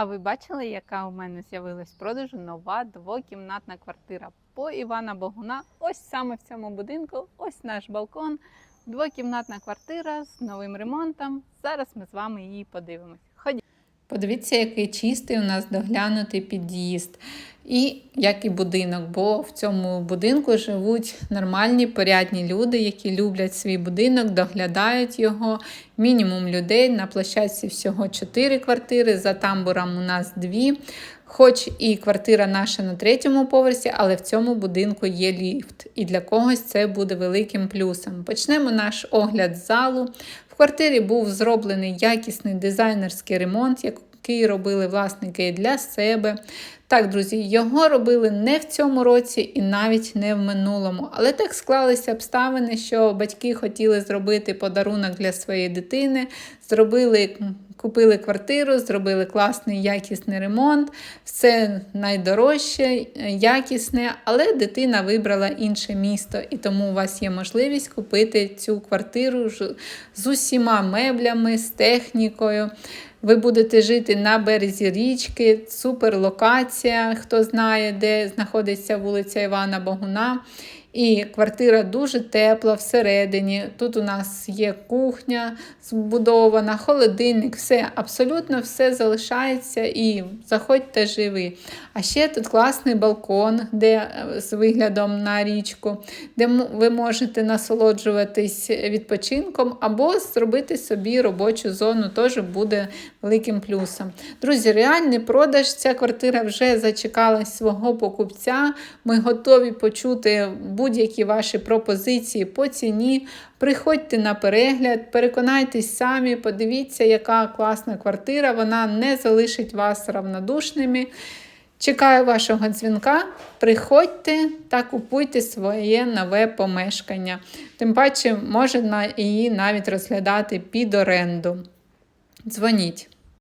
А ви бачили, яка у мене з'явилась в продажу нова двокімнатна квартира по Івана Богуна? Ось саме в цьому будинку, ось наш балкон. Двокімнатна квартира з новим ремонтом. Зараз ми з вами її подивимось. Ходіть. Подивіться, який чистий у нас доглянутий під'їзд. І як і будинок, бо в цьому будинку живуть нормальні, порядні люди, які люблять свій будинок, доглядають його. Мінімум людей на площадці всього 4 квартири, за тамбуром у нас 2. Хоч і квартира наша на третьому поверсі, але в цьому будинку є ліфт. І для когось це буде великим плюсом. Почнемо наш огляд залу. В квартирі був зроблений якісний дизайнерський ремонт, який робили власники для себе. Так, друзі, його робили не в цьому році і навіть не в минулому. Але так склалися обставини, що батьки хотіли зробити подарунок для своєї дитини, зробили. Купили квартиру, зробили класний якісний ремонт, все найдорожче, якісне, але дитина вибрала інше місто, і тому у вас є можливість купити цю квартиру з усіма меблями, з технікою. Ви будете жити на березі річки, супер локація, хто знає, де знаходиться вулиця Івана Богуна. І квартира дуже тепла всередині. Тут у нас є кухня збудована, холодильник, все, абсолютно все залишається і заходьте живі. А ще тут класний балкон, де з виглядом на річку, де ви можете насолоджуватись відпочинком або зробити собі робочу зону, теж буде великим плюсом. Друзі, реальний продаж. Ця квартира вже зачекалась свого покупця. Ми готові почути будь-які ваші пропозиції по ціні. Приходьте на перегляд, переконайтесь самі, подивіться, яка класна квартира, вона не залишить вас равнодушними. Чекаю вашого дзвінка. Приходьте та купуйте своє нове помешкання. Тим паче, можна її навіть розглядати під оренду. Дзвоніть.